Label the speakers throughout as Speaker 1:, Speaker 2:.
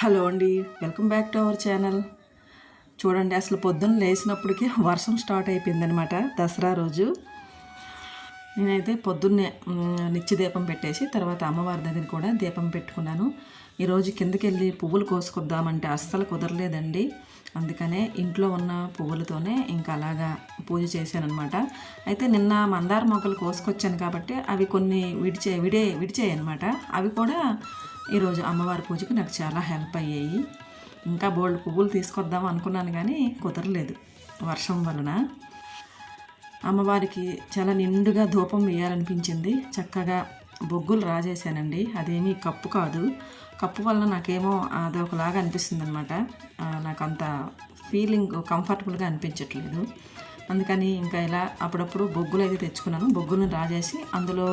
Speaker 1: Hello అండి. Welcome back to our channel. చూడండి అసలు పొద్దున్న లేచినప్పటికీ వర్షం స్టార్ట్ అయిపోయిందనమాట దసరా రోజు. నేనైతే పొద్దున్నే నిత్య దీపం పెట్టేసి తర్వాత అమ్మవారి దగ్గర కూడా దీపం పెట్టుకున్నాను. ఈరోజు కిందకి వెళ్ళి పువ్వులు కోసుకొద్దామంటే అస్సలు కుదరలేదండి. అందుకనే ఇంట్లో ఉన్న పువ్వులతోనే ఇంకా అలాగా పూజ చేశానమాట అయితే నిన్న మందార మొక్కలు కోసుకొచ్చాను కాబట్టి అవి కొన్ని విడిచే విడే విడిచాయి అనమాట అవి కూడా ఈరోజు అమ్మవారి పూజకి నాకు చాలా హెల్ప్ అయ్యాయి. ఇంకా బోల్డ్ పువ్వులు తీసుకొద్దాం అనుకున్నాను కానీ కుదరలేదు వర్షం వలన. అమ్మవారికి చాలా నిండుగా ధూపం వేయాలనిపించింది. చక్కగా బొగ్గులు రాజేశానండి. అదేమీ కప్పు కాదు. కప్పు వలన నాకేమో అది ఒకలాగా అనిపిస్తుంది అనమాట నాకు అంత ఫీలింగ్ కంఫర్టబుల్గా అనిపించట్లేదు. అందుకని ఇంకా ఇలా అప్పుడప్పుడు బొగ్గులు అయితే తెచ్చుకున్నాను. బొగ్గులను రాజేసి అందులో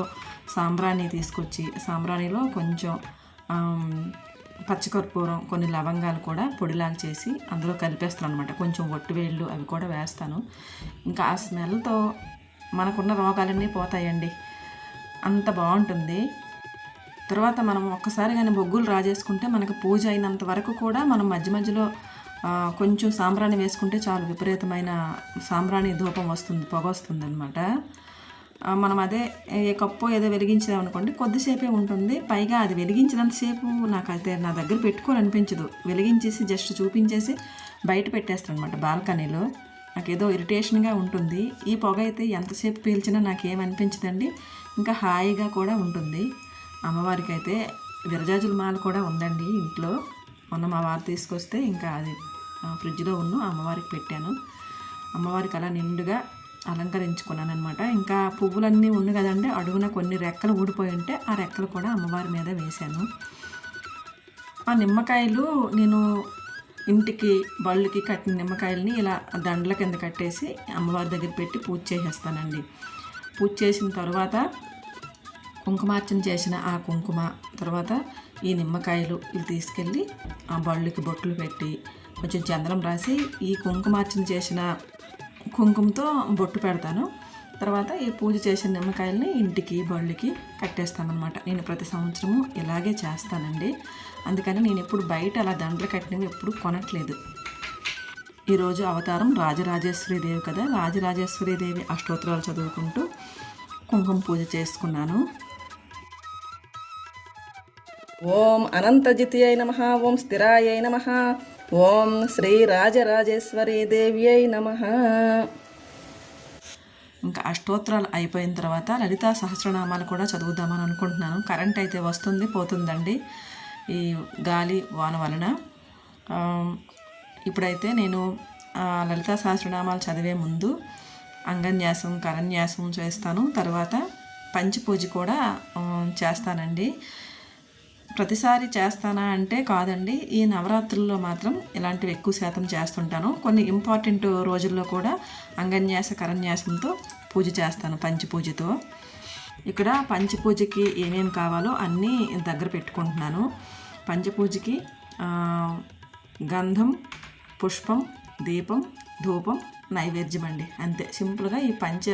Speaker 1: సాంబ్రాణి తీసుకొచ్చి సాంబ్రాణిలో కొంచెం పచ్చికర్పూరం కొన్ని లవంగాలు కూడా పొడిలాగా చేసి అందులో కలిపేస్తాను అనమాట కొంచెం ఒట్టివేళ్ళు అవి కూడా వేస్తాను. ఇంకా ఆ స్మెల్తో మనకున్న రోగాలన్నీ పోతాయండి. అంత బాగుంటుంది. తర్వాత మనం ఒక్కసారి కానీ బొగ్గులు రాజేసుకుంటే మనకు పూజ అయినంత వరకు కూడా మనం మధ్య మధ్యలో కొంచెం సాంబ్రాణి వేసుకుంటే చాలు విపరీతమైన సాంబ్రాణి ధూపం వస్తుంది పొగ వస్తుంది అనమాట మనం అదే ఏ కప్పు ఏదో వెలిగించామనుకోండి కొద్దిసేపే ఉంటుంది. పైగా అది వెలిగించినంతసేపు నాకు అయితే నా దగ్గర పెట్టుకోవాలనిపించదు. వెలిగించేసి జస్ట్ చూపించేసి బయట పెట్టేస్తాను అనమాట బాల్కనీలో. నాకు ఏదో ఇరిటేషన్గా ఉంటుంది. ఈ పొగ అయితే ఎంతసేపు పీల్చినా నాకేమనిపించదండి. ఇంకా హాయిగా కూడా ఉంటుంది. అమ్మవారికి అయితే విరజాజుల మాల కూడా ఉందండి ఇంట్లో. మొన్న మా వారు తీసుకొస్తే ఇంకా అది ఫ్రిడ్జ్లో ఉన్న అమ్మవారికి పెట్టాను. అమ్మవారికి అలా నిండుగా అలంకరించుకున్నాను అనమాట ఇంకా పువ్వులన్నీ ఉంది కదండి అడుగున కొన్ని రెక్కలు ఊడిపోయి ఉంటే ఆ రెక్కలు కూడా అమ్మవారి మీద వేశాను. ఆ నిమ్మకాయలు నేను ఇంటికి బళ్ళకి కట్టిన నిమ్మకాయలని ఇలా దండల కింద కట్టేసి అమ్మవారి దగ్గర పెట్టి పూజ చేసేస్తానండి. పూజ చేసిన తర్వాత కుంకుమార్చన చేసిన ఆ కుంకుమ తర్వాత ఈ నిమ్మకాయలు ఇవి తీసుకెళ్ళి ఆ బళ్ళకి బొట్లు పెట్టి కొంచెం చందనం రాసి ఈ కుంకుమార్చన చేసిన కుంకుమతో బొట్టు పెడతాను. తర్వాత ఈ పూజ చేసిన నిమ్మకాయల్ని ఇంటికి బళ్ళకి కట్టేస్తానమాట నేను ప్రతి సంవత్సరము ఇలాగే చేస్తానండి. అందుకని నేను ఎప్పుడు బయట అలా దండలు కట్టినవి ఎప్పుడు కొనట్లేదు. ఈరోజు అవతారం రాజరాజేశ్వరి దేవి కదా. రాజరాజేశ్వరి దేవి అష్టోత్తరాలు చదువుకుంటూ కుంకుమ పూజ చేసుకున్నాను. ఓం అనంతజిత్యై నమ. ఓం స్థిరాయ నమ. ఓం శ్రీ రాజరాజేశ్వరి దేవ్యై నమ. ఇంకా అష్టోత్తరాలు అయిపోయిన తర్వాత లలితా సహస్రనామాలు కూడా చదువుదామని అనుకుంటున్నాను. కరెంట్ అయితే వస్తుంది పోతుందండి. ఈ గాలి వాన వలన. ఇప్పుడైతే నేను లలితా సహస్రనామాలు చదివే ముందు అంగన్యాసం కరన్యాసం చేస్తాను. తర్వాత పంచపూజ కూడా చేస్తానండి. ప్రతిసారి చేస్తానా అంటే కాదండి ఈ నవరాత్రుల్లో మాత్రం ఇలాంటివి ఎక్కువ శాతం చేస్తుంటాను. కొన్ని ఇంపార్టెంట్ రోజుల్లో కూడా అంగన్యాస కరన్యాసంతో పూజ చేస్తాను పంచపూజతో ఇక్కడ పంచపూజకి ఏమేమి కావాలో అన్నీ దగ్గర పెట్టుకుంటున్నాను. పంచపూజకి గంధం పుష్పం దీపం ధూపం నైవేద్యం అండి. అంతే. సింపుల్గా ఈ పంచ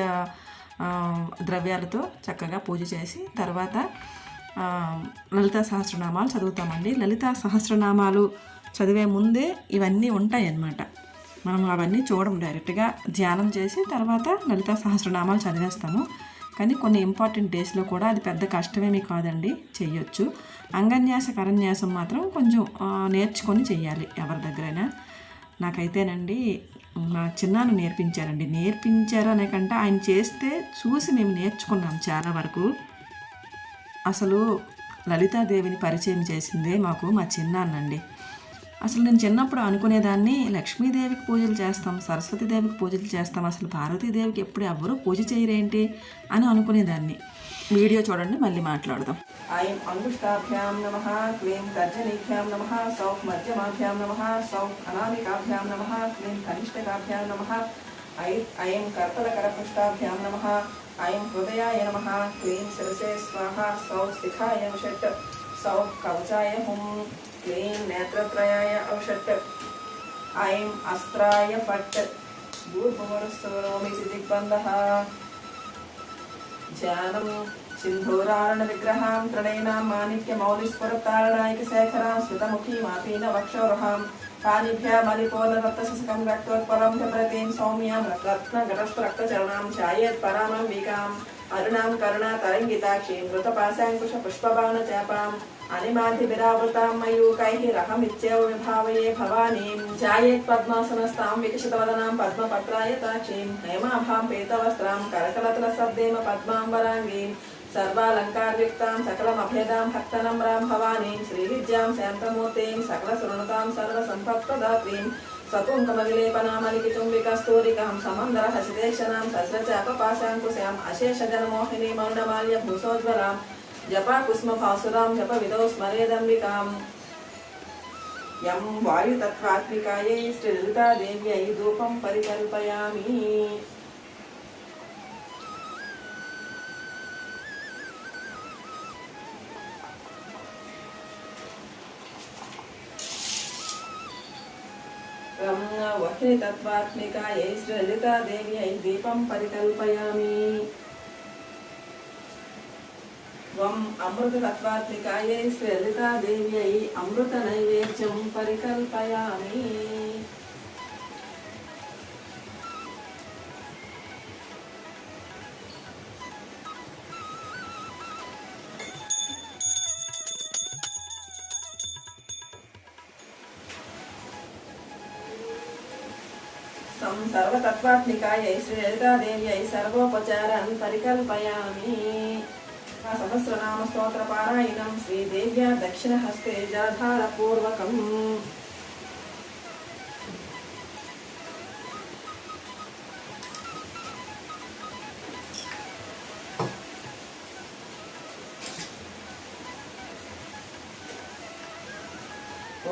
Speaker 1: ద్రవ్యాలతో చక్కగా పూజ చేసి తర్వాత లలితా సహస్రనామాలు చదువుతామండి. లలితా సహస్రనామాలు చదివే ముందే ఇవన్నీ ఉంటాయి అన్నమాట మనం అవన్నీ చూడడం డైరెక్ట్గా. ధ్యానం చేసి తర్వాత లలితా సహస్రనామాలు చదివేస్తాము. కానీ కొన్ని ఇంపార్టెంట్ డేస్లో కూడా అది పెద్ద కష్టమేమీ కాదండి. చెయ్యొచ్చు. అంగన్యాస కరన్యాసం మాత్రం కొంచెం నేర్చుకొని చెయ్యాలి ఎవరి దగ్గరైనా. నాకైతేనండి మా చిన్నాను నేర్పించారండి. నేర్పించారు అనే కంటే ఆయన చేస్తే చూసి మేము నేర్చుకున్నాం చాలా వరకు. అసలు లలితాదేవిని పరిచయం చేసిందే మాకు మా చిన్నాన్నండి. అసలు నేను చిన్నప్పుడు అనుకునేదాన్ని లక్ష్మీదేవికి పూజలు చేస్తాం సరస్వతీదేవికి పూజలు చేస్తాం అసలు పార్వతీదేవికి ఎప్పుడు ఎవ్వరూ పూజ చేయరేంటి అని అనుకునేదాన్ని. వీడియో చూడండి మళ్ళీ మాట్లాడదాం. ఐం అంగుష్టాభ్యాం నమ క్లీం తర్జనీభ్యాం నమ సౌ మధ్యమాభ్యాం నమ సౌ అనామికాభ్యాం నమ క్లీం కనిష్టకాభ్యాం నమ ఐ ఐం కర్తలకరపృష్టాభ్యాం నమ ఐం హృదయాయ నమ క్లీం శిరసే స్వాహ సౌ శిఖాయ షట్ సౌ కవచాయ హుం క్లీం నేత్రత్రయాయ ఔషట్ ఐం అస్త్రాయ ఫట్ భూర్భువరస్తోమితి దిగ్బంధ ధ్యానం సింధూరారణ విగ్రహాం ప్రణయనాం మాణిక్య మౌలిస్ఫురతారణాయక శేఖరాం స్మితముఖీ మాపీన వక్షోరహాం పాణిభ్యామలిపోల రక్తశకం రక్తోత్పలం ప్రతీం సౌమ్యాం రత్న ఘటస్థ రక్తచరణాం ఛాయేత్ పరామంబికాం అరుణాం కరుణా తరంగితాక్షీం మృతపాశాంకుశ పుష్పబాణ చాపాం అనిమాధిభిరావృతాం మయూకైః రహమిత్యేవ విభావయే భవానీం ధ్యాయేత్ పద్మాసనస్తాం వికసితవదనాం పద్మపత్రాయతాక్షీం హేమాభాం सर्वालङ्कारयुक्तां सकलमभेदां भक्तनम्रां भवानीं श्रीहिज्यां शान्तमूर्तिं सकलसृणतां सर्वसम्पत्प्रदात्रीं सकुङ्कमविलेपनामलिकिचुम्बिकस्तूरिकां समंदर हसितेक्षणां सस्रचापपाशाङ्कुशाम् अशेषजनमोहिनी मौनमाल्य भूषोज्ज्वलां जपा कुस्मभासुरां जपविदौ स्मरेदम्बिकाम् यं वायुतत्त्वात्मिकायै श्रीललितादेव्यै धूपं परिकल्पयामि। వాయుతత్వాత్మికాయై శ్రీలలితాదేవ్యై ధూపం పరికల్పయామి వహ్నితత్వాత్మికాయై శ్రీలలితాదేవ్యై దీపం పరికల్పయామి త్వం అమృతతత్వాత్మికాయై అయి అమృత నైవేద్యం పరికల్పయామి సం సర్వతత్వాత్మికాయై శ్రీలలితాదేవ్యై సర్వోపచారాన్ పరికల్పయామి. ఆ సహస్రనామ స్తోత్ర పారాయణం శ్రీదేవ్యా దక్షిణహస్తే జలధారపూర్వకం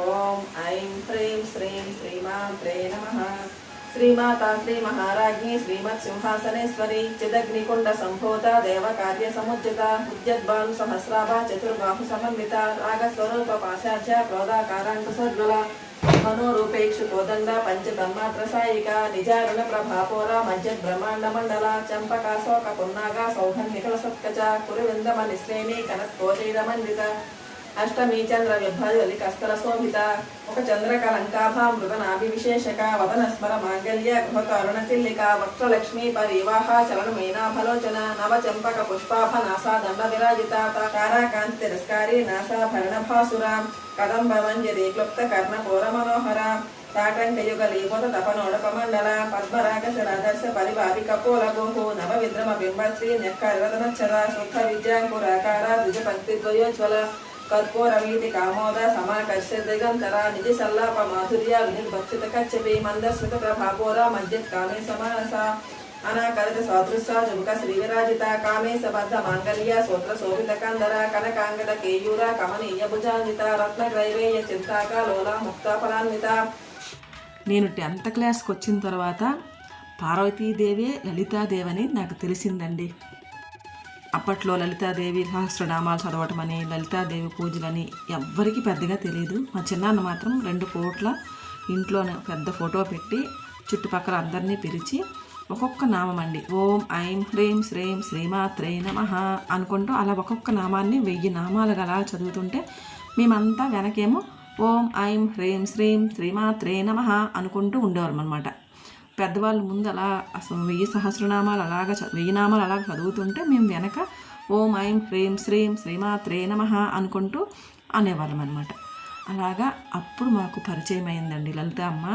Speaker 1: ఓం ఐం హ్రీం శ్రీం శ్రీమాత్రే నమ. శ్రీమాతా శ్రీ మహారాజ్ఞి శ్రీమత్ సింహాసనేశ్వరి చిదగ్నికుండ సంభూత దేవ కార్య సముజ్జిత ఉద్యద్బాలు సహస్రాభ చతుర్బాహు సమన్విత రాగస్వరూప పాశాధ్య క్రోధాకారాంకుశోజ్వల మనోరూపేక్షు కోదండ పంచతన్మాత్రసాయిక నిజారుణ ప్రభాపోర మధ్యద్ బ్రహ్మాండ మండల చంపకాశోక పున్నాగ నిఖల సత్కచ కురువిందమ నిశ్రేణి కనత్కోటీర అష్టమీ చంద్ర విభాజలి కస్తర శోభిత ఒక చంద్రకలంకాభా మృగనాభి విశేషక వదన స్మర మాంగళ్య గృహత చిల్లిక వక్రలక్ష్మీ పరివాహ చలన మీనాభలోచన నవ చంపక పుష్పాభ నాసా దండ విరాజిత తారాకాంతి తిరస్కారి నాసాభరణ భాసుర కదంబ మంజరి క్లుప్త కర్ణ పూర మనోహర తాటంకయుగ లీపోత తపనోడపమండల పద్మరాగ శరాదర్శ పరివారి కపోల గోహు నవ విద్రమ బింబశ్రీ నెక్కరదనచ్చర శుద్ధ విద్యాంకురాకార ద్విజ పంక్తి ద్వయోజ్వల కర్పూరమీతి కామోద సమాకర్ష దిగంతర నిధి సల్లాప మాధుర్య వినిర్భక్షిత కచ్చపి మందస్మిత ప్రభాపోర మధ్యత్ కామే సమానస అనాకరిత సదృశ జుముక శ్రీవిరాజిత కామేశ బద్ధ మాంగళ్య సూత్ర శోభిత కందర కనకాంగద కేయూర కమనీయ భుజాన్విత రత్న గ్రైవేయ చింతాక లోల ముక్తాఫలాన్విత నేను టెన్త్ క్లాస్కి వచ్చిన తర్వాత పార్వతీదేవి లలితాదేవి అని నాకు తెలిసిందండి. అప్పట్లో లలితాదేవి సహస్రనామాలు చదవటం అని లలితాదేవి పూజలని ఎవ్వరికీ పెద్దగా తెలియదు మా చిన్నాన్న మాత్రం రెండు కోట్ల ఇంట్లోనే పెద్ద ఫోటో పెట్టి చుట్టుపక్కల అందరినీ పిలిచి ఒక్కొక్క నామం అండి. ఓం ఐం హ్రీం శ్రీం శ్రీమాత్రే నమ అనుకుంటూ అలా ఒక్కొక్క నామాన్ని వెయ్యి నామాలుగా అలా చదువుతుంటే మేమంతా వెనకేమో ఓం ఐం హ్రీం శ్రీం శ్రీమాత్రే నమ అనుకుంటూ ఉండేవాళ్ళం అనమాట పెద్దవాళ్ళు ముందు అలా అసలు వెయ్యి సహస్రనామాలు అలాగ వెయ్యి నామాలు అలాగ చదువుతుంటే మేము వెనక ఓం ఐం హ్రీం శ్రీం శ్రీమాత్రే నమ అనుకుంటూ అనేవాళ్ళం అనమాట అలాగా అప్పుడు మాకు పరిచయం అయిందండి లలిత అమ్మ.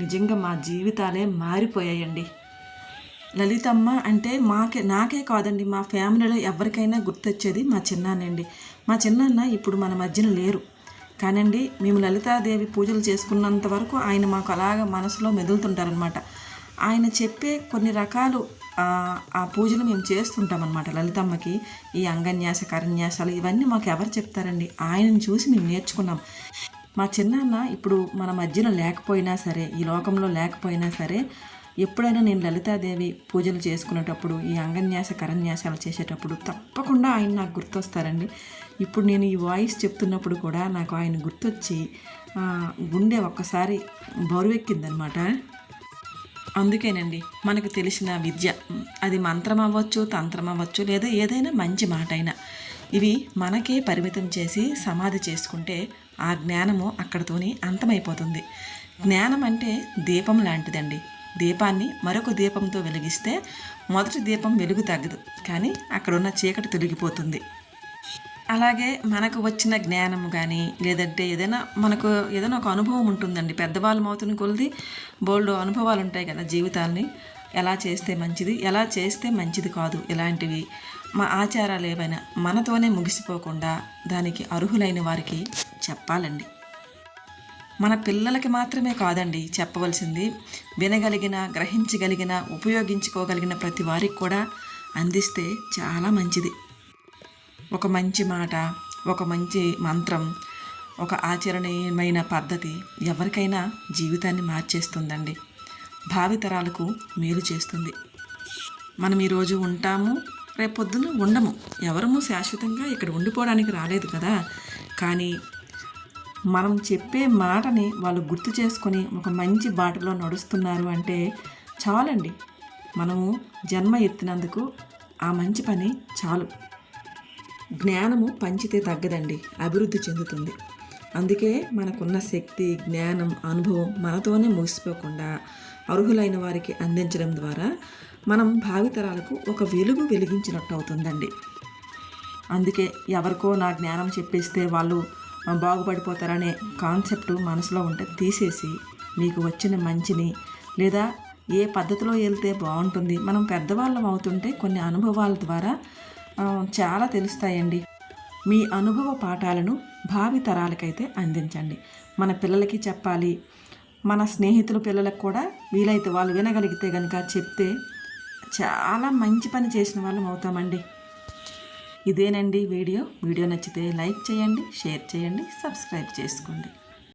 Speaker 1: నిజంగా మా జీవితాలే మారిపోయాయండి. లలితమ్మ అంటే మాకే నాకే కాదండి మా ఫ్యామిలీలో ఎవరికైనా గుర్తొచ్చేది మా చిన్నానండి మా చిన్నాన్న ఇప్పుడు మన మధ్యన లేరు. కానండి మేము లలితాదేవి పూజలు చేసుకున్నంత వరకు ఆయన మాకు అలాగ మనసులో మెదులుతుంటారనమాట ఆయన చెప్పే కొన్ని రకాలు ఆ, పూజలు మేము చేస్తుంటామన్నమాట లలితమ్మకి ఈ అంగన్యాస కరన్యాసాలు ఇవన్నీ మాకు ఎవరు చెప్తారండి? ఆయనను చూసి మేము నేర్చుకున్నాం. మా చిన్నాన్న ఇప్పుడు మన మధ్యలో లేకపోయినా సరే ఈ లోకంలో లేకపోయినా సరే ఎప్పుడైనా నేను లలితాదేవి పూజలు చేసుకునేటప్పుడు ఈ అంగన్యాస కరన్యాసాలు చేసేటప్పుడు తప్పకుండా ఆయన నాకు గుర్తొస్తారండి. ఇప్పుడు నేను ఈ వాయిస్ చెప్తున్నప్పుడు కూడా నాకు ఆయన గుర్తొచ్చి గుండె ఒక్కసారి బరువెక్కిందనమాట అందుకేనండి మనకు తెలిసిన విద్య. అది మంత్రం అవ్వచ్చు తంత్రం అవ్వచ్చు లేదా ఏదైనా మంచి మాట అయినా ఇవి మనకే పరిమితం చేసి సమాధి చేసుకుంటే ఆ జ్ఞానము అక్కడితోనే అంతమైపోతుంది. జ్ఞానం అంటే దీపం లాంటిదండి. దీపాన్ని మరొక దీపంతో వెలిగిస్తే మొదటి దీపం వెలుగు తగ్గదు. కానీ అక్కడున్న చీకటి తొలగిపోతుంది. అలాగే మనకు వచ్చిన జ్ఞానం కానీ లేదంటే ఏదైనా మనకు ఏదైనా ఒక అనుభవం ఉంటుందండి. పెద్దవాళ్ళు అవుతున్న కొలిది బోల్డ్ అనుభవాలు ఉంటాయి కదా జీవితాల్ని. ఎలా చేస్తే మంచిది ఎలా చేస్తే మంచిది కాదు ఇలాంటివి మా ఆచారాలు ఏవైనా మనతోనే ముగిసిపోకుండా దానికి అర్హులైన వారికి చెప్పాలండి. మన పిల్లలకి మాత్రమే కాదండి చెప్పవలసింది. వినగలిగిన గ్రహించగలిగిన ఉపయోగించుకోగలిగిన ప్రతి వారికి కూడా అందిస్తే చాలా మంచిది. ఒక మంచి మాట ఒక మంచి మంత్రం ఒక ఆచరణీయమైన పద్ధతి ఎవరికైనా జీవితాన్ని మార్చేస్తుందండి. భావితరాలకు మేలు చేస్తుంది. మనం ఈరోజు ఉంటాము రేపొద్దున ఉండము. ఎవరము శాశ్వతంగా ఇక్కడ ఉండిపోవడానికి రాలేదు కదా. కానీ మనం చెప్పే మాటని వాళ్ళు గుర్తు చేసుకొని ఒక మంచి బాటలో నడుస్తున్నారు అంటే చాలండి. మనము జన్మ ఎత్తినందుకు ఆ మంచి పని చాలు. జ్ఞానము పంచితే తగ్గదండి అభివృద్ధి చెందుతుంది. అందుకే మనకున్న శక్తి జ్ఞానం అనుభవం మనతోనే ముగిసిపోకుండా అర్హులైన వారికి అందించడం ద్వారా మనం భావితరాలకు ఒక వెలుగు వెలిగించినట్టు అవుతుందండి. అందుకే ఎవరికో నా జ్ఞానం చెప్పేస్తే వాళ్ళు బాగుపడిపోతారనే కాన్సెప్ట్ మనసులో ఉంటే తీసేసి మీకు వచ్చిన మంచిని లేదా ఏ పద్ధతిలో వెళ్తే బాగుంటుంది మనం పెద్దవాళ్ళం అవుతుంటే కొన్ని అనుభవాల ద్వారా చాలా తెలుస్తాయండి. మీ అనుభవ పాఠాలను భావి తరాలకైతే అందించండి. మన పిల్లలకి చెప్పాలి. మన స్నేహితుల పిల్లలకు కూడా వీలైతే వాళ్ళు వినగలిగితే కనుక చెప్తే చాలా మంచి పని చేసిన వాళ్ళం అవుతామండి. ఇదేనండి వీడియో. వీడియో నచ్చితే లైక్ చేయండి షేర్ చేయండి సబ్స్క్రైబ్ చేసుకోండి.